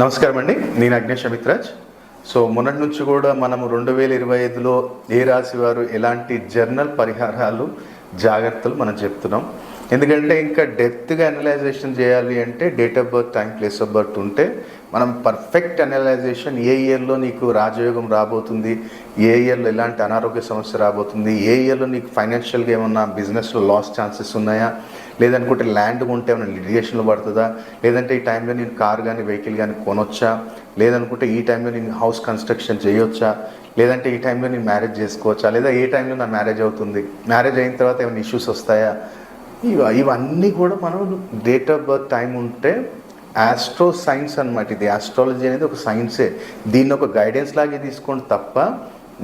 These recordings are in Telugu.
నమస్కారం అండి. నేను అగ్నేష్ అమిత్రాజ్. సో మొన్నటి నుంచి కూడా మనము రెండు వేల ఇరవై ఐదులో ఏ రాశి వారు ఎలాంటి జర్నల్ పరిహారాలు జాగ్రత్తలు మనం చెప్తున్నాం. ఎందుకంటే ఇంకా డెప్త్గా అనలైజేషన్ చేయాలి అంటే date of birth time place of birth ఉంటే మనం పర్ఫెక్ట్ అనలైజేషన్ ఏ ఇయర్లో నీకు రాజయోగం రాబోతుంది ఏ ఇయర్లో ఎలాంటి అనారోగ్య సమస్య రాబోతుంది ఏ ఇయర్లో నీకు ఫైనాన్షియల్గా ఏమన్నా బిజినెస్లో లాస్ ఛాన్సెస్ ఉన్నాయా లేదనుకుంటే ల్యాండ్ ఉంటే ఏమైనా లిటిగేషన్లో పడుతుందా? లేదంటే ఈ టైంలో నేను కార్ కానీ వెహికల్ కానీ కొనొచ్చా? లేదనుకుంటే ఈ టైంలో నేను హౌస్ కన్స్ట్రక్షన్ చేయొచ్చా? లేదంటే ఈ టైంలో నేను మ్యారేజ్ చేసుకోవచ్చా? లేదా ఏ టైంలో నా మ్యారేజ్ అవుతుంది? మ్యారేజ్ అయిన తర్వాత ఏమైనా ఇష్యూస్ వస్తాయా? ఇవన్నీ కూడా మనం డేట్ ఆఫ్ బర్త్ టైం ఉంటే ఆస్ట్రో సైన్స్ అనమాట ఇది. ఆస్ట్రాలజీ అనేది ఒక సైన్సే దీన్ని ఒక గైడెన్స్ లాగే తీసుకోండి తప్ప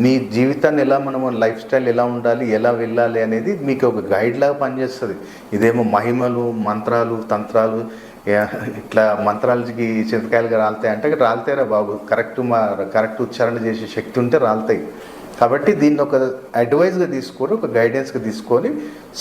నీ జీవితాన్ని ఎలా మనము లైఫ్ స్టైల్ ఎలా ఉండాలి ఎలా వెళ్ళాలి అనేది మీకు ఒక గైడ్లాగా పనిచేస్తుంది. ఇదేమో మహిమలు మంత్రాలు తంత్రాలు ఇట్లా మంత్రాలకి చింతకాయలుగా రాలుతాయి అంటే రాలుతాయిరా బాబు. కరెక్ట్ మా కరెక్ట్ ఉచ్చారణ చేసే శక్తి ఉంటే రాలుతాయి. కాబట్టి దీన్ని ఒక అడ్వైజ్గా తీసుకొని ఒక గైడెన్స్గా తీసుకొని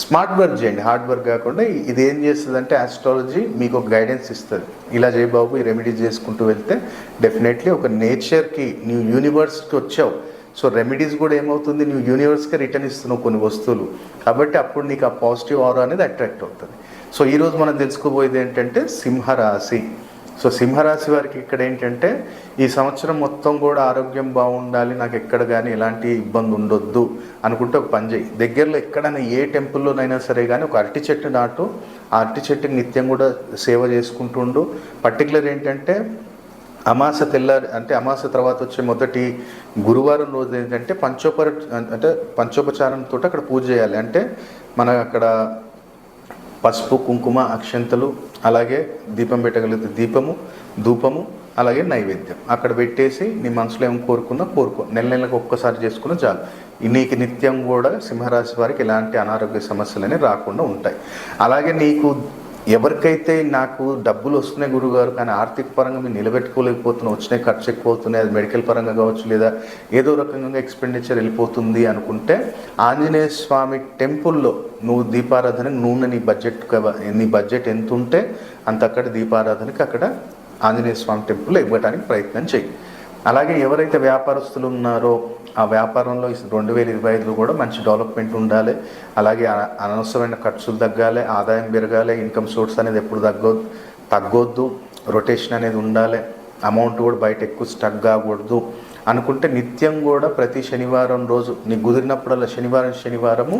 స్మార్ట్ వర్క్ చేయండి. హార్డ్ వర్క్ కాకుండా ఇది ఏం చేస్తుంది అంటే ఆస్ట్రాలజీ మీకు ఒక గైడెన్స్ ఇస్తుంది. ఇలా చేయబాబు ఈ రెమెడీ చేసుకుంటూ వెళ్తే డెఫినెట్లీ ఒక నేచర్కి నీ యూనివర్స్కి వచ్చావు. సో రెమెడీస్ కూడా ఏమవుతుంది? నువ్వు యూనివర్స్గా రిటర్న్ ఇస్తున్నావు కొన్ని వస్తువులు. కాబట్టి అప్పుడు నీకు ఆ పాజిటివ్ ఆరో అనేది అట్రాక్ట్ అవుతుంది. సో ఈరోజు మనం తెలుసుకోబోయేది ఏంటంటే సింహరాశి. సో సింహరాశి వారికి ఇక్కడ ఏంటంటే ఈ సంవత్సరం మొత్తం కూడా ఆరోగ్యం బాగుండాలి నాకు ఎక్కడ కానీ ఎలాంటి ఇబ్బంది ఉండొద్దు అనుకుంటే ఒక పని చేయి. దగ్గరలో ఎక్కడైనా ఏ టెంపుల్లోనైనా సరే కానీ ఒక అరటి చెట్టు నాటు ఆ అరటి చెట్టుకి నిత్యం కూడా సేవ చేసుకుంటుండు పర్టికులర్ ఏంటంటే అమాస తెల్లారి అంటే అమాస తర్వాత వచ్చే మొదటి గురువారం రోజు ఏంటంటే పంచోపర అంటే పంచోపచారంతో అక్కడ పూజ చేయాలి. అంటే మన అక్కడ పసుపు కుంకుమ అక్షంతలు అలాగే దీపం పెట్టగలిగితే దీపము ధూపము అలాగే నైవేద్యం. అక్కడ పెట్టేసి నీ మనసులో ఏం కోరుకున్నా కోరుకో. నెల నెలకు ఒక్కసారి చేసుకున్న చాలు. నీకు నిత్యం కూడా సింహరాశి వారికి ఎలాంటి అనారోగ్య సమస్యలని రాకుండా ఉంటాయి. అలాగే నీకు ఎవరికైతే నాకు డబ్బులు వస్తున్నాయి గురుగారు కానీ ఆర్థిక పరంగా మీరు నిలబెట్టుకోలేకపోతున్నా వచ్చినాయి ఖర్చు ఎక్కువ అవుతున్నాయి అది మెడికల్ పరంగా కావచ్చు లేదా ఏదో రకంగా ఎక్స్పెండిచర్ వెళ్ళిపోతుంది అనుకుంటే ఆంజనేయ స్వామి టెంపుల్లో నువ్వు దీపారాధన నూనె నీ బడ్జెట్ నీ బడ్జెట్ ఎంత ఉంటే అంత అక్కడ దీపారాధనకి అక్కడ ఆంజనేయ స్వామి టెంపుల్లో ఇవ్వడానికి ప్రయత్నం చేయి అలాగే ఎవరైతే వ్యాపారస్తులు ఉన్నారో ఆ వ్యాపారంలో రెండు వేల ఇరవై ఐదులో కూడా మంచి డెవలప్మెంట్ ఉండాలి. అలాగే అనవసరమైన ఖర్చులు తగ్గాలి ఆదాయం పెరగాలి ఇన్కమ్ సోర్స్ అనేది ఎప్పుడు తగ్గొద్దు తగ్గొద్దు రొటేషన్ అనేది ఉండాలి అమౌంట్ కూడా బయట ఎక్కువ స్టక్ కాకూడదు అనుకుంటే నిత్యం కూడా ప్రతి శనివారం రోజు నీకు కుదిరినప్పుడల్లా శనివారం శనివారము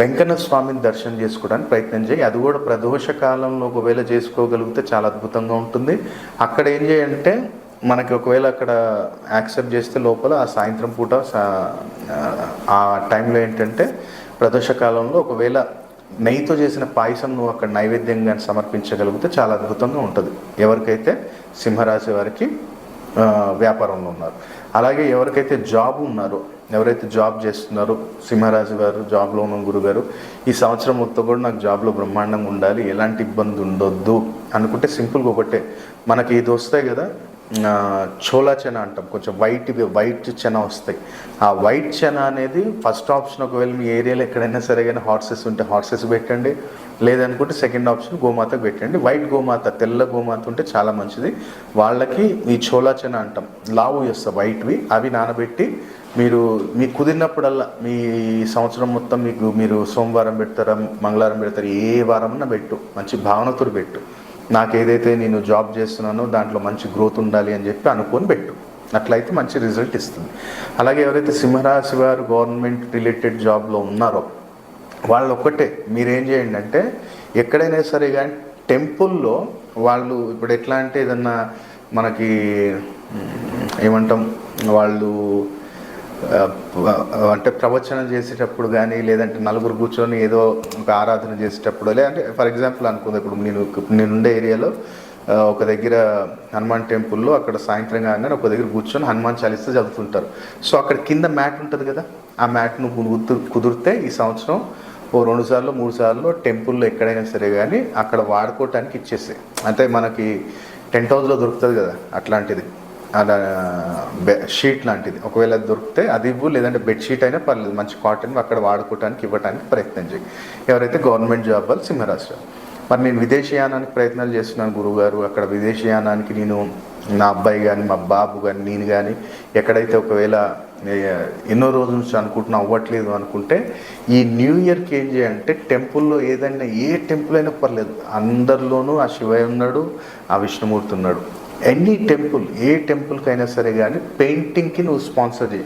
వెంకన్న స్వామిని దర్శనం చేసుకోవడానికి ప్రయత్నం చేయి. అది కూడా ప్రదోష కాలంలో ఒకవేళ చేసుకోగలిగితే చాలా అద్భుతంగా ఉంటుంది. అక్కడ ఏం చేయంటే మనకి ఒకవేళ అక్కడ యాక్సెప్ట్ చేస్తే లోపల ఆ సాయంత్రం పూట సా- ఆ టైంలో ఏంటంటే ప్రదోష కాలంలో ఒకవేళ నెయ్యితో చేసిన పాయసం నువ్వు అక్కడ నైవేద్యంగా సమర్పించగలిగితే చాలా అద్భుతంగా ఉంటుంది. ఎవరికైతే సింహరాశి వారికి వ్యాపారంలో ఉన్నారు. అలాగే ఎవరికైతే జాబ్ ఉన్నారో ఎవరైతే జాబ్ చేస్తున్నారో సింహరాశి వారు జాబ్లో ఉన్న గురుగారు ఈ సంవత్సరం మొత్తం కూడా నాకు జాబ్లో బ్రహ్మాండంగా ఉండాలి ఎలాంటి ఇబ్బంది ఉండొద్దు అనుకుంటే సింపుల్గా ఒకటే. మనకి ఇది వస్తాయి కదా చోలా చెన అంటాం. కొంచెం వైట్ వైట్ చెన వస్తాయి. ఆ వైట్ చెన అనేది ఫస్ట్ ఆప్షన్ ఒకవేళ మీ ఏరియాలో ఎక్కడైనా సరే కానీ హార్సెస్ ఉంటే హార్సెస్ పెట్టండి. లేదనుకుంటే సెకండ్ ఆప్షన్ గోమాతకు పెట్టండి. వైట్ గోమాత తెల్ల గోమాత ఉంటే చాలా మంచిది. వాళ్ళకి ఈ చోలా చెన అంటాం. లావు చేస్తాం వైట్వి అవి నానబెట్టి మీరు మీకు కుదిరినప్పుడల్లా మీ సంవత్సరం మొత్తం మీకు మీరు సోమవారం పెడతారా మంగళవారం పెడతారు ఏ వారమన్నా పెట్టు. మంచి భావనతో పెట్టు. నాకు ఏదైతే నేను జాబ్ చేస్తున్నానో దాంట్లో మంచి గ్రోత్ ఉండాలి అని చెప్పి అనుకొని పెట్టు. అట్లయితే మంచి రిజల్ట్ ఇస్తుంది. అలాగే ఎవరైతే సింహరాశి వారు గవర్నమెంట్ రిలేటెడ్ జాబ్లో ఉన్నారో వాళ్ళు ఒక్కటే మీరేం చేయండి అంటే ఎక్కడైనా సరే కానీ టెంపుల్లో వాళ్ళు ఇప్పుడు ఎట్లా అంటే ఏదన్నా మనకి ఏమంటాం వాళ్ళు అంటే ప్రవచనం చేసేటప్పుడు కానీ లేదంటే నలుగురు కూర్చొని ఏదో ఒక ఆరాధన చేసేటప్పుడు లేదంటే ఫర్ ఎగ్జాంపుల్ అనుకుంది ఇప్పుడు నేను నేనుండే ఏరియాలో ఒక దగ్గర హనుమాన్ టెంపుల్లో అక్కడ సాయంత్రం కాగానే ఒక దగ్గర కూర్చొని హనుమాన్ చాలీసా చదువుతుంటారు. సో అక్కడ కింద మ్యాట్ ఉంటుంది కదా ఆ మ్యాట్ను కుదురు కుదిరితే ఈ సంవత్సరం ఓ రెండు సార్లు మూడు సార్లు టెంపుల్లో ఎక్కడైనా సరే కానీ అక్కడ వాడుకోవటానికి ఇచ్చేసాయి అంటే మనకి టెంట్ హౌస్లో దొరుకుతుంది కదా అట్లాంటిది. అలా బె షీట్ లాంటిది. ఒకవేళ దొరికితే అది ఇవ్వు లేదంటే బెడ్షీట్ అయినా పర్లేదు మంచి కాటన్ అక్కడ వాడుకోవడానికి ఇవ్వడానికి ప్రయత్నం చేయి. ఎవరైతే గవర్నమెంట్ జాబ్ వాళ్ళు సింహరాశి మరి నేను విదేశీయానానికి ప్రయత్నాలు చేస్తున్నాను గురువుగారు అక్కడ విదేశీయానానికి నేను నా అబ్బాయి కానీ మా బాబు కానీ నేను కానీ ఎక్కడైతే ఒకవేళ ఎన్నో రోజుల నుంచి అనుకుంటున్నా అవ్వట్లేదు అనుకుంటే ఈ న్యూ ఇయర్కి ఏం చేయాలంటే టెంపుల్లో ఏదైనా ఏ టెంపుల్ అయినా పర్లేదు. అందరిలోనూ ఆ శివయ్య ఉన్నాడు ఆ విష్ణుమూర్తి ఉన్నాడు. ఎనీ టెంపుల్ ఏ టెంపుల్కైనా సరే కానీ పెయింటింగ్కి నువ్వు స్పాన్సర్ చేయి.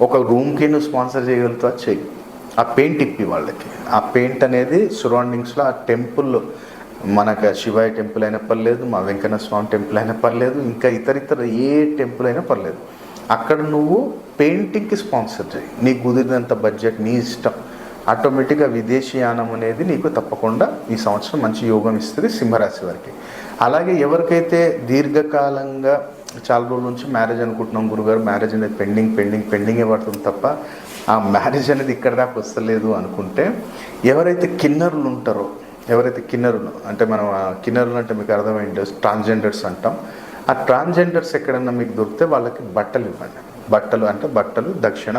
ఒక రూమ్కి నువ్వు స్పాన్సర్ చేయగలుగుతావు? చెయ్యి. ఆ పెయింట్ ఇప్పి వాళ్ళకి. ఆ పెయింట్ అనేది సరౌండింగ్స్లో ఆ టెంపుల్లో మనకు శివాయ టెంపుల్ అయినా పర్లేదు మా వెంకన్న స్వామి టెంపుల్ అయినా పర్లేదు ఇంకా ఇతర ఇతర ఏ టెంపుల్ అయినా పర్లేదు. అక్కడ నువ్వు పెయింటింగ్కి స్పాన్సర్ చేయి. నీకు కుదిరినంత బడ్జెట్ నీ ఇష్టం. ఆటోమేటిక్గా విదేశీయానం అనేది నీకు తప్పకుండా ఈ సంవత్సరం మంచి యోగం ఇస్తుంది సింహరాశి వారికి. అలాగే ఎవరికైతే దీర్ఘకాలంగా చాలా రోజుల నుంచి మ్యారేజ్ అనుకుంటున్నాం గురుగారు మ్యారేజ్ అనేది పెండింగ్ పెండింగ్ పెండింగే పడుతుంది తప్ప ఆ మ్యారేజ్ అనేది ఇక్కడ దాకా వస్తలేదు అనుకుంటే ఎవరైతే కిన్నరులు ఉంటారో ఎవరైతే కిన్నరులు అంటే మనం కిన్నరులు అంటే మీకు అర్థమైంది ట్రాన్స్జెండర్స్ అంటాం. ఆ ట్రాన్స్జెండర్స్ ఎక్కడన్నా మీకు దొరికితే వాళ్ళకి బట్టలు ఇవ్వండి. బట్టలు అంటే బట్టలు దక్షిణ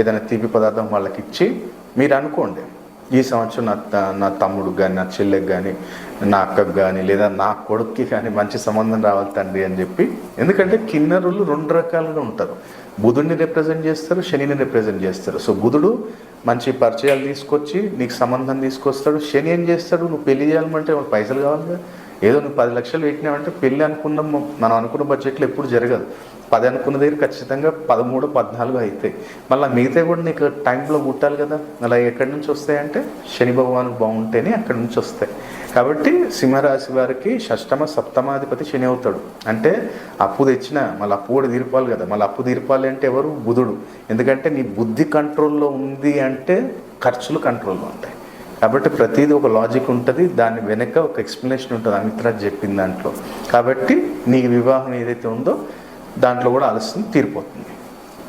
ఏదైనా తీపి పదార్థం వాళ్ళకి ఇచ్చి మీరు అనుకోండి ఈ సంవత్సరం నా త- నా తమ్ముడు కానీ నా చెల్లెకి కానీ నా అక్కకు కానీ లేదా నా కొడుక్కి కానీ మంచి సంబంధం రావాలి తండ్రి అని చెప్పి ఎందుకంటే కిన్నరులు రెండు రకాలుగా ఉంటారు. బుధుడిని రిప్రజెంట్ చేస్తారు శనిని రిప్రజెంట్ చేస్తారు. సో బుధుడు మంచి పరిచయాలు తీసుకొచ్చి నీకు సంబంధం తీసుకొస్తాడు శని ఏం చేస్తాడు నువ్వు పెళ్ళి చేయాలంటే పైసలు కావాలి కదా ఏదో నువ్వు పది లక్షలు పెట్టినావంటే పెళ్ళి అనుకున్న మనం అనుకున్న బడ్జెట్లో ఎప్పుడు జరగదు. పది అనుకున్న దగ్గర ఖచ్చితంగా పదమూడు పద్నాలుగు అవుతాయి మళ్ళీ మిగతా కూడా నీకు టైంలో పుట్టాలి కదా. అలా ఎక్కడి నుంచి వస్తాయంటే శని భగవాను బాగుంటేనే అక్కడి నుంచి వస్తాయి. కాబట్టి సింహరాశి వారికి షష్టమ సప్తమాధిపతి శని అవుతాడు. అంటే అప్పు తెచ్చిన మళ్ళీ అప్పు కూడా తీర్పాలి కదా. మళ్ళీ అప్పు తీర్పాలి అంటే ఎవరు? బుధుడు. ఎందుకంటే నీ బుద్ధి కంట్రోల్లో ఉంది అంటే ఖర్చులు కంట్రోల్లో ఉంటాయి. కాబట్టి ప్రతిదీ ఒక లాజిక్ ఉంటుంది. దాని వెనక ఒక ఎక్స్ప్లెనేషన్ ఉంటుంది. అమిత్రాజ్ చెప్పిన దాంట్లో. కాబట్టి నీ వివాహం ఏదైతే ఉందో దాంట్లో కూడా ఆలస్యం తీరిపోతుంది.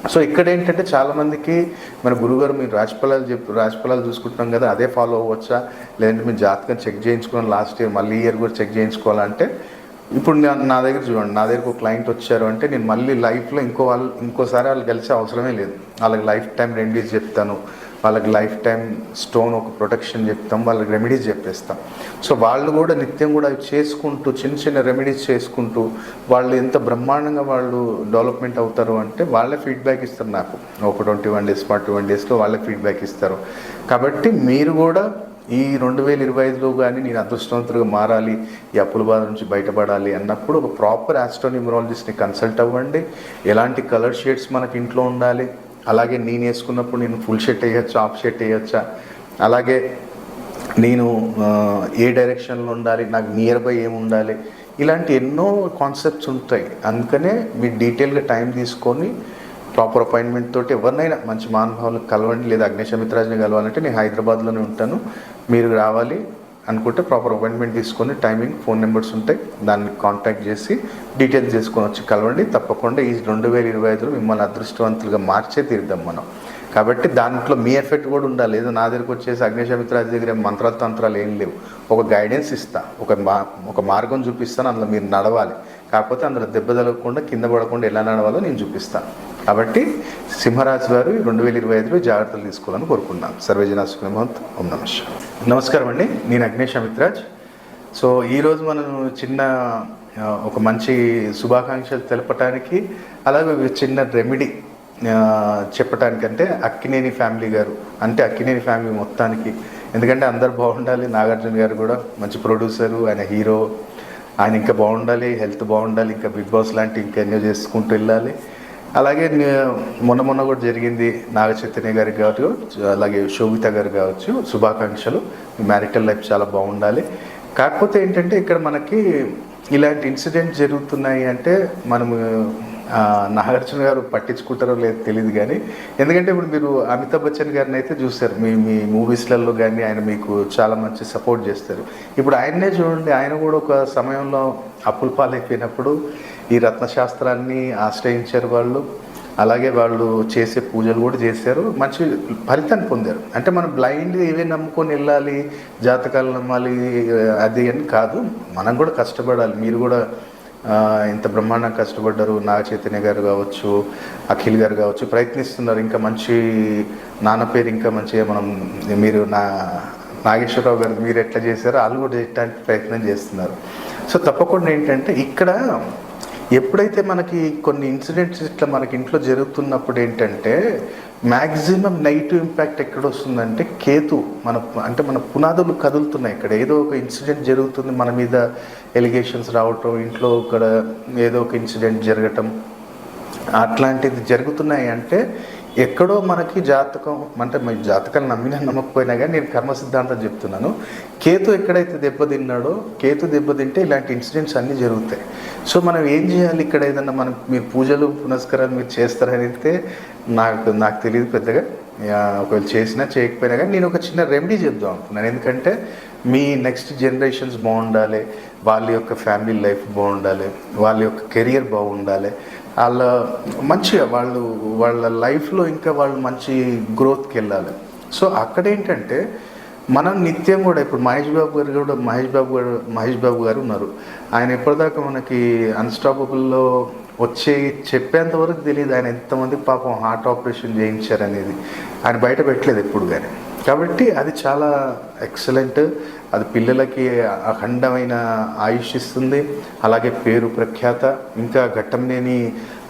సో ఇక్కడ ఏంటంటే చాలామందికి మన గురుగారు మీరు రాజఫలాలు చెప్పు రాజఫలాలు చూసుకుంటున్నాం కదా అదే ఫాలో అవ్వచ్చా? లేదంటే మీరు జాతకం చెక్ చేయించుకుని లాస్ట్ ఇయర్ మళ్ళీ ఇయర్ కూడా చెక్ చేయించుకోవాలంటే ఇప్పుడు నా నా దగ్గర చూడండి నా దగ్గర ఒక క్లయింట్ వచ్చారు అంటే నేను మళ్ళీ లైఫ్లో ఇంకో వాళ్ళు ఇంకోసారి వాళ్ళు కలిసే అవసరమే లేదు. వాళ్ళకి లైఫ్ టైం రెమెడీస్ చెప్తాను. వాళ్ళకి లైఫ్ టైం స్టోన్ ఒక ప్రొటెక్షన్ చెప్తాం వాళ్ళకి రెమెడీస్ చెప్పేస్తాం. సో వాళ్ళు కూడా నిత్యం కూడా అవి చేసుకుంటూ చిన్న చిన్న రెమెడీస్ చేసుకుంటూ వాళ్ళు ఎంత బ్రహ్మాండంగా వాళ్ళు డెవలప్మెంట్ అవుతారు అంటే వాళ్ళే ఫీడ్బ్యాక్ ఇస్తారు నాకు. ఒక twenty one days forty one డేస్లో వాళ్ళే ఫీడ్బ్యాక్ ఇస్తారు. కాబట్టి మీరు కూడా ఈ రెండు వేల ఇరవై ఐదులో కానీ నేను అదృష్టవంతులుగా మారాలి ఈ అప్పుల బాధ నుంచి బయటపడాలి అన్నప్పుడు ఒక ప్రాపర్ ఆస్ట్రోన్యూమరాలజిస్ట్ని కన్సల్ట్ అవ్వండి. ఎలాంటి కలర్ షేడ్స్ మనకి ఇంట్లో ఉండాలి అలాగే నేను వేసుకున్నప్పుడు నేను ఫుల్ షర్ట్ వేయచ్చా హాఫ్ షర్ట్ వేయచ్చా? అలాగే నేను ఏ డైరెక్షన్లో ఉండాలి నాకు నియర్ బై ఏమి ఉండాలి? ఇలాంటి ఎన్నో కాన్సెప్ట్స్ ఉంటాయి. అందుకనే మీరు డీటెయిల్గా టైం తీసుకొని ప్రాపర్ అపాయింట్మెంట్ తోటి ఎవరినైనా మంచి మహానుభావులకు కలవండి లేదా అగ్నేశమిత్రాజ్ని కలవాలంటే నేను హైదరాబాద్లోనే ఉంటాను. మీరు రావాలి. అనుకుంటే ప్రాపర్ అపాయింట్మెంట్ తీసుకొని టైమింగ్ ఫోన్ నెంబర్స్ ఉంటాయి. దాన్ని కాంటాక్ట్ చేసి డీటెయిల్స్ చేసుకొని వచ్చి కలవండి. తప్పకుండా ఈ రెండు వేల ఇరవై ఐదులో మిమ్మల్ని అదృష్టవంతులుగా మార్చే తీరుద్దాం మనం. కాబట్టి దాంట్లో మీ ఎఫెక్ట్ కూడా ఉండాలి. ఏదో నా దగ్గరకు వచ్చేసి అగ్నిశమిత్రాజు దగ్గర మంత్రాలు తంత్రాలు ఏం లేవు. ఒక గైడెన్స్ ఇస్తా. ఒక మా ఒక మార్గం చూపిస్తాను. అందులో మీరు నడవాలి. కాకపోతే అందులో దెబ్బ తగలకుండా కింద పడకుండా ఎలా నడవాలో నేను చూపిస్తాను. కాబట్టి సింహరాశి వారు రెండు వేల ఇరవై ఐదులో జాగ్రత్తలు తీసుకోవాలని కోరుకుంటున్నాం. సర్వేజన సుఖమహంత్ ఓం నమ నమస్కారం అండి. నేను అగ్నేష్ అమిత్రాజ్ సో ఈరోజు మనం చిన్న ఒక మంచి శుభాకాంక్షలు తెలపటానికి అలాగే ఒక చిన్న రెమెడీ చెప్పటానికంటే అక్కినేని ఫ్యామిలీ గారు అంటే అక్కినేని ఫ్యామిలీ మొత్తానికి ఎందుకంటే అందరు బాగుండాలి నాగార్జున గారు కూడా మంచి ప్రొడ్యూసరు ఆయన హీరో ఆయన ఇంకా బాగుండాలి హెల్త్ బాగుండాలి ఇంకా బిగ్ బాస్ లాంటి ఇంకా ఎన్నో చేసుకుంటూ వెళ్ళాలి. అలాగే మొన్న మొన్న కూడా జరిగింది నాగ చైతన్య గారికి కావచ్చు అలాగే శోభిత గారు కావచ్చు శుభాకాంక్షలు. మ్యారిటల్ లైఫ్ చాలా బాగుండాలి. కాకపోతే ఏంటంటే ఇక్కడ మనకి ఇలాంటి ఇన్సిడెంట్ జరుగుతున్నాయి అంటే మనము నాగార్జున గారు పట్టించుకుంటారో లేదో తెలియదు కానీ ఎందుకంటే ఇప్పుడు మీరు అమితాబ్ బచ్చన్ గారిని అయితే చూస్తారు మీ మీ మూవీస్లలో కానీ ఆయన మీకు చాలా మంచి సపోర్ట్ చేస్తారు. ఇప్పుడు ఆయన్నే చూడండి ఆయన కూడా ఒక సమయంలో అప్పుల పాలైపోయినప్పుడు ఈ రత్నశాస్త్రాన్ని ఆశ్రయించారు వాళ్ళు. అలాగే వాళ్ళు చేసే పూజలు కూడా చేశారు. మంచి ఫలితాన్ని పొందారు. అంటే మనం బ్లైండ్ ఏవే నమ్ముకొని వెళ్ళాలి జాతకాలు నమ్మాలి అది అని కాదు. మనం కూడా కష్టపడాలి. మీరు కూడా ఇంత బ్రహ్మాండంగా కష్టపడ్డారు. నాగ చైతన్య గారు కావచ్చు అఖిల్ గారు కావచ్చు ప్రయత్నిస్తున్నారు. ఇంకా మంచి నాన్న పేరు ఇంకా మంచిగా మనం మీరు నా నాగేశ్వరరావు గారు మీరు ఎట్లా చేశారో వాళ్ళు కూడా చేయడానికి ప్రయత్నం చేస్తున్నారు. సో తప్పకుండా ఏంటంటే ఇక్కడ ఎప్పుడైతే మనకి కొన్ని ఇన్సిడెంట్స్ ఇట్లా మనకి ఇంట్లో జరుగుతున్నప్పుడు ఏంటంటే మ్యాక్సిమం నెగిటివ్ ఇంపాక్ట్ ఎక్కడ వస్తుందంటే కేతు మన అంటే మన పునాదులు కదులుతున్నాయి ఇక్కడ. ఏదో ఒక ఇన్సిడెంట్ జరుగుతుంది మన మీద ఎలిగేషన్స్ రావటం ఇంట్లో ఇక్కడ ఏదో ఒక ఇన్సిడెంట్ జరగటం అట్లాంటిది జరుగుతున్నాయి అంటే ఎక్కడో మనకి జాతకం అంటే మీ జాతకాలు నమ్మినా నమ్మకపోయినా కానీ నేను కర్మ సిద్ధాంతం చెప్తున్నాను. కేతు ఎక్కడైతే దెబ్బతిన్నాడో కేతు దెబ్బతింటే ఇలాంటి ఇన్సిడెంట్స్ అన్నీ జరుగుతాయి. సో మనం ఏం చేయాలి ఇక్కడ ఏదన్నా మనం మీరు పూజలు పునస్కారాలు మీరు చేస్తారని అయితే నాకు నాకు తెలియదు పెద్దగా. ఒకవేళ చేసినా చేయకపోయినా కానీ నేను ఒక చిన్న రెమెడీ చెప్దాం అనుకున్నాను. ఎందుకంటే మీ నెక్స్ట్ జనరేషన్స్ బాగుండాలి వాళ్ళ యొక్క ఫ్యామిలీ లైఫ్ బాగుండాలి వాళ్ళ యొక్క కెరియర్ బాగుండాలి. వాళ్ళ మంచిగా వాళ్ళు వాళ్ళ లైఫ్లో ఇంకా వాళ్ళు మంచి గ్రోత్కి వెళ్ళాలి. సో అక్కడ ఏంటంటే మనం నిత్యం కూడా ఇప్పుడు మహేష్ బాబు గారు కూడా మహేష్ బాబు గారు మహేష్ బాబు గారు ఉన్నారు. ఆయన ఎప్పటిదాకా మనకి అన్స్టాపబుల్లో వచ్చే చెప్పేంత వరకు తెలియదు ఆయన ఎంతమంది పాపం హార్ట్ ఆపరేషన్ చేయించారనేది. ఆయన బయట పెట్టలేదు ఎప్పుడు కానీ. కాబట్టి అది చాలా ఎక్సలెంట్. అది పిల్లలకి అఖండమైన ఆయుష్ ఇస్తుంది. అలాగే పేరు ప్రఖ్యాత. ఇంకా ఘట్టంనేని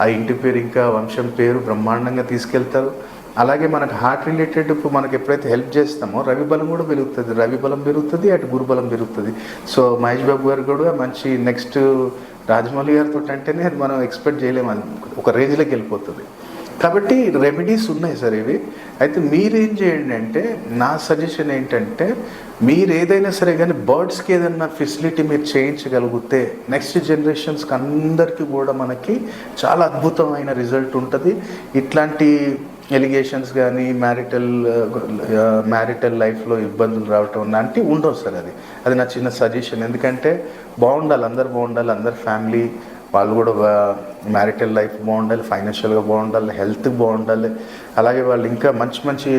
ఆ ఇంటి పేరు ఇంకా వంశం పేరు బ్రహ్మాండంగా తీసుకెళ్తారు. అలాగే మనకు హార్ట్ రిలేటెడ్ ఇప్పుడు మనకి ఎప్పుడైతే హెల్ప్ చేస్తామో రవి బలం కూడా పెరుగుతుంది. రవి బలం పెరుగుతుంది అటు గురు బలం పెరుగుతుంది. సో మహేష్ బాబు గారు కూడా మంచి నెక్స్ట్ రాజమౌళి గారితో అంటేనే అది మనం ఎక్స్పెక్ట్ చేయలేము ఒక రేంజ్లోకి వెళ్ళిపోతుంది. కాబట్టి రెమెడీస్ ఉన్నాయి సార్ ఇవి. అయితే మీరేం చేయండి అంటే నా సజెషన్ ఏంటంటే మీరు ఏదైనా సరే కానీ బర్డ్స్కి ఏదైనా ఫెసిలిటీ మీరు చేయించగలిగితే నెక్స్ట్ జనరేషన్స్కి అందరికీ కూడా మనకి చాలా అద్భుతమైన రిజల్ట్ ఉంటుంది. ఇట్లాంటి ఎలిగేషన్స్ కానీ మ్యారిటల్ మ్యారిటల్ లైఫ్లో ఇబ్బందులు రావటం లాంటివి ఉండవు సార్ అది. అది నా చిన్న సజెషన్ ఎందుకంటే బాగుండాలి అందరు బాగుండాలి అందరు ఫ్యామిలీ వాళ్ళు కూడా మ్యారిటల్ లైఫ్ బాగుండాలి ఫైనాన్షియల్గా బాగుండాలి హెల్త్ బాగుండాలి. అలాగే వాళ్ళు ఇంకా మంచి మంచి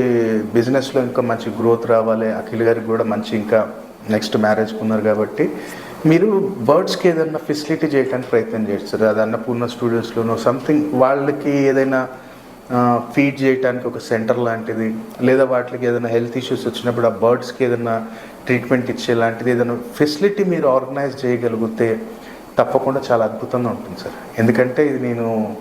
బిజినెస్లో ఇంకా మంచి గ్రోత్ రావాలి. అఖిల్ గారికి కూడా మంచి ఇంకా నెక్స్ట్ మ్యారేజ్ ఉన్నారు కాబట్టి మీరు బర్డ్స్కి ఏదైనా ఫెసిలిటీ చేయడానికి ప్రయత్నం చేస్తారు అది అన్నపూర్ణ స్టూడియోస్లోనో సంథింగ్ వాళ్ళకి ఏదైనా ఫీడ్ చేయడానికి ఒక సెంటర్ లాంటిది లేదా వాటికి ఏదైనా హెల్త్ ఇష్యూస్ వచ్చినప్పుడు ఆ బర్డ్స్కి ఏదైనా ట్రీట్మెంట్ ఇచ్చే లాంటిది ఏదైనా ఫెసిలిటీ మీరు ఆర్గనైజ్ చేయగలిగితే తప్పకుండా చాలా అద్భుతంగా ఉంటుంది సార్. ఎందుకంటే ఇది నేను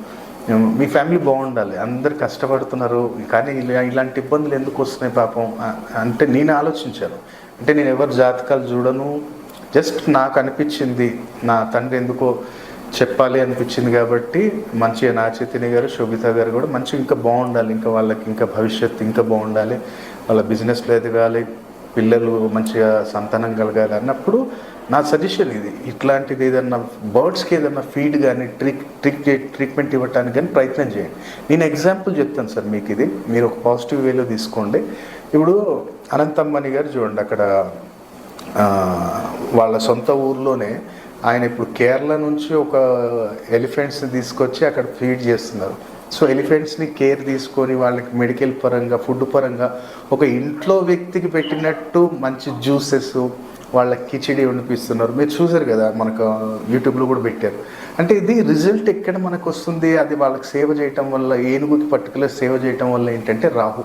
మీ ఫ్యామిలీ బాగుండాలి. అందరు కష్టపడుతున్నారు. కానీ ఇలా ఇలాంటి ఇబ్బందులు ఎందుకు వస్తున్నాయి పాపం? అంటే నేను ఆలోచించాను. అంటే నేను ఎవరి జాతకాలు చూడను. జస్ట్ నాకు అనిపించింది నా తండ్రి ఎందుకో చెప్పాలి అనిపించింది కాబట్టి మంచిగా నా చైతన్య గారు శోభిత గారు కూడా మంచిగా ఇంకా బాగుండాలి. ఇంకా వాళ్ళకి ఇంకా భవిష్యత్తు ఇంకా బాగుండాలి. వాళ్ళ బిజినెస్లో ఎదగాలి. పిల్లలు మంచిగా సంతానం కలగాలి అన్నప్పుడు నా సజెషన్ ఇది. ఇట్లాంటిది ఏదన్నా బర్డ్స్కి ఏదన్నా ఫీడ్ కానీ ట్రిక్ ట్రిక్ ట్రీట్మెంట్ ఇవ్వటానికి కానీ ప్రయత్నం చేయండి. నేను ఎగ్జాంపుల్ చెప్తాను సార్ మీకు ఇది. మీరు ఒక పాజిటివ్ వేలో తీసుకోండి. ఇప్పుడు అనంతమ్మని గారు చూడండి అక్కడ వాళ్ళ సొంత ఊర్లోనే ఆయన ఇప్పుడు కేరళ నుంచి ఒక ఎలిఫెంట్స్ని తీసుకొచ్చి అక్కడ ఫీడ్ చేస్తున్నారు. సో ఎలిఫెంట్స్ని కేర్ తీసుకొని వాళ్ళకి మెడికల్ పరంగా ఫుడ్ పరంగా ఒక ఇంట్లో వ్యక్తికి పెట్టినట్టు మంచి జ్యూసెస్ వాళ్ళ కిచిడి వండిపిస్తున్నారు మీరు చూసారు కదా మనకు యూట్యూబ్లో కూడా పెట్టారు. అంటే ఇది రిజల్ట్ ఎక్కడ మనకు వస్తుంది? అది వాళ్ళకి సేవ చేయటం వల్ల ఏనుగుకి పర్టికులర్ సేవ చేయటం వల్ల ఏంటంటే రాహు.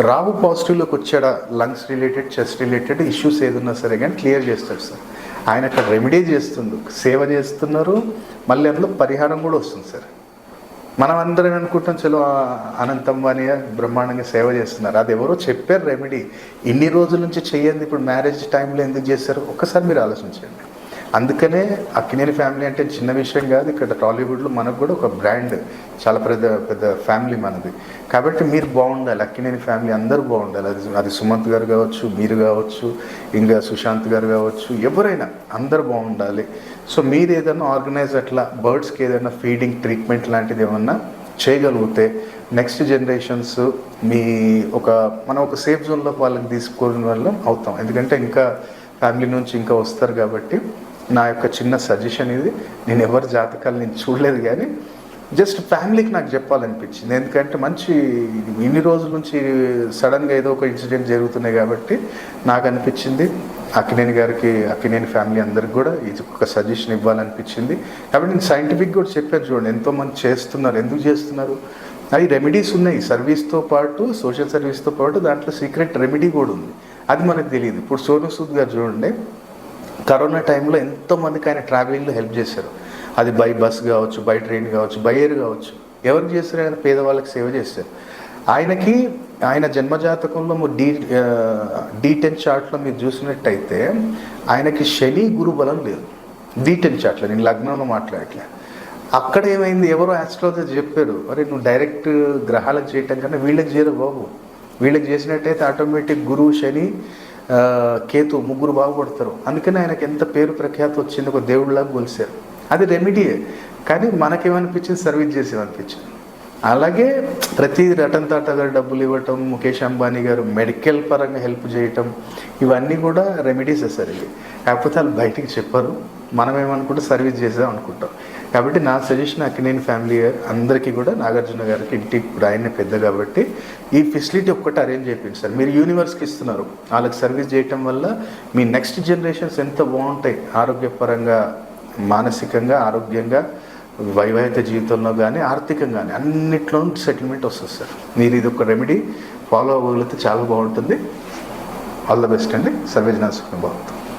రాహు పాజిటివ్లోకి వచ్చాడా? Lungs related chest related issues ఏదున్నా సరే కానీ క్లియర్ చేస్తాడు సార్. ఆయన అక్కడ రెమెడీ చేస్తుండు. సేవ చేస్తున్నారు మళ్ళీ అందులో పరిహారం కూడా వస్తుంది సార్. మనం అందరం అనుకుంటాం చలో అనంతం అని బ్రహ్మాండంగా సేవ చేస్తున్నారు. అది ఎవరో చెప్పారు రెమెడీ. ఇన్ని రోజుల నుంచి చేయండి ఇప్పుడు మ్యారేజ్ టైంలో ఎందుకు చేశారు ఒక్కసారి మీరు ఆలోచించండి. అందుకనే అక్కినేని ఫ్యామిలీ అంటే చిన్న విషయం కాదు ఇక్కడ టాలీవుడ్లో మనకు కూడా ఒక బ్రాండ్ చాలా పెద్ద పెద్ద ఫ్యామిలీ మనది. కాబట్టి మీరు బాగుండాలి అక్కినేని ఫ్యామిలీ అందరూ బాగుండాలి. అది అది సుమంత్ గారు కావచ్చు మీరు కావచ్చు ఇంకా సుశాంత్ గారు కావచ్చు ఎవరైనా అందరూ బాగుండాలి. సో మీరు ఏదైనా ఆర్గనైజ్ అట్లా బర్డ్స్కి ఏదైనా ఫీడింగ్ ట్రీట్మెంట్ లాంటిది ఏమన్నా చేయగలిగితే నెక్స్ట్ జనరేషన్స్ మీ ఒక మనం ఒక సేఫ్ జోన్లో వాళ్ళకి తీసుకోవడం వల్ల అవుతాం. ఎందుకంటే ఇంకా ఫ్యామిలీ నుంచి ఇంకా వస్తారు కాబట్టి నా యొక్క చిన్న సజెషన్ ఇది. నేను ఎవరి జాతకాలు నేను చూడలేదు కానీ జస్ట్ ఫ్యామిలీకి నాకు చెప్పాలనిపించింది. ఎందుకంటే మంచి ఇన్ని రోజుల నుంచి సడన్గా ఏదో ఒక ఇన్సిడెంట్ జరుగుతున్నాయి కాబట్టి నాకు అనిపించింది. అక్కినేని గారికి అక్కినేని ఫ్యామిలీ అందరికి కూడా ఇది ఒక సజెషన్ ఇవ్వాలనిపించింది. కాబట్టి నేను సైంటిఫిక్ కూడా చెప్పాను చూడండి ఎంతోమంది చేస్తున్నారు ఎందుకు చేస్తున్నారు? అవి రెమెడీస్ ఉన్నాయి. సర్వీస్తో పాటు సోషల్ సర్వీస్తో పాటు దాంట్లో సీక్రెట్ రెమెడీ కూడా ఉంది. అది మనకు తెలియదు. ఇప్పుడు సోను సూద్ గారు చూడండి కరోనా టైంలో ఎంతోమందికి ఆయన ట్రావెలింగ్లో హెల్ప్ చేశారు. అది బై బస్ కావచ్చు బై ట్రైన్ కావచ్చు బై ఎయిర్ కావచ్చు. ఎవరికి చేస్తారు ఆయన పేదవాళ్ళకి సేవ చేస్తారు ఆయనకి ఆయన జన్మజాతకంలో మీరు డీ డీ టెన్ చార్ట్లో మీరు చూసినట్టయితే ఆయనకి శని గురు బలం లేదు. డీ టెన్ చార్ట్లో నేను లగ్నంలో మాట్లాడట్లే. అక్కడ ఏమైంది? ఎవరో ఆస్ట్రాలజర్ చెప్పారు మరి నువ్వు డైరెక్ట్ గ్రహాలకు చేయటం కన్నా వీళ్ళకి చేయరు బాబు. వీళ్ళకి చేసినట్టయితే ఆటోమేటిక్ గురువు శని కేతు ముగ్గురు బాగుపడతారు. అందుకని ఆయనకి ఎంత పేరు ప్రఖ్యాతి వచ్చింది ఒక దేవుడిలాగా గొలిసారు అది రెమెడీయే కానీ మనకేమనిపించింది? సర్వీస్ చేసేమనిపించింది అలాగే ప్రతి రతన్ టాటా గారు డబ్బులు ఇవ్వటం ముఖేష్ అంబానీ గారు మెడికల్ పరంగా హెల్ప్ చేయటం ఇవన్నీ కూడా రెమిడీస్ సార్ ఇవి. కాకపోతే వాళ్ళు బయటికి చెప్పరు. మనం ఏమనుకుంటే సర్వీస్ చేద్దాం అనుకుంటాం. కాబట్టి నా సజెషన్ అక్కినేని ఫ్యామిలీ అందరికీ కూడా నాగార్జున గారికి ఇంటికి ఇప్పుడు పెద్ద కాబట్టి ఈ ఫెసిలిటీ ఒక్కటి అరేంజ్ చేయండి సార్. మీరు యూనివర్స్కి ఇస్తున్నారు. వాళ్ళకి సర్వీస్ చేయటం వల్ల మీ నెక్స్ట్ జనరేషన్స్ ఎంత బాగుంటాయి? ఆరోగ్యపరంగా మానసికంగా ఆరోగ్యంగా వైవాహిక జీవితంలో కానీ ఆర్థికంగా కానీ సెటిల్మెంట్ వస్తుంది సార్. మీరు ఇది ఒక రెమెడీ ఫాలో అవ్వగలిగితే చాలా బాగుంటుంది. ఆల్ ద బెస్ట్ అండి. సర్వేజన సుఖం బాగుంటుంది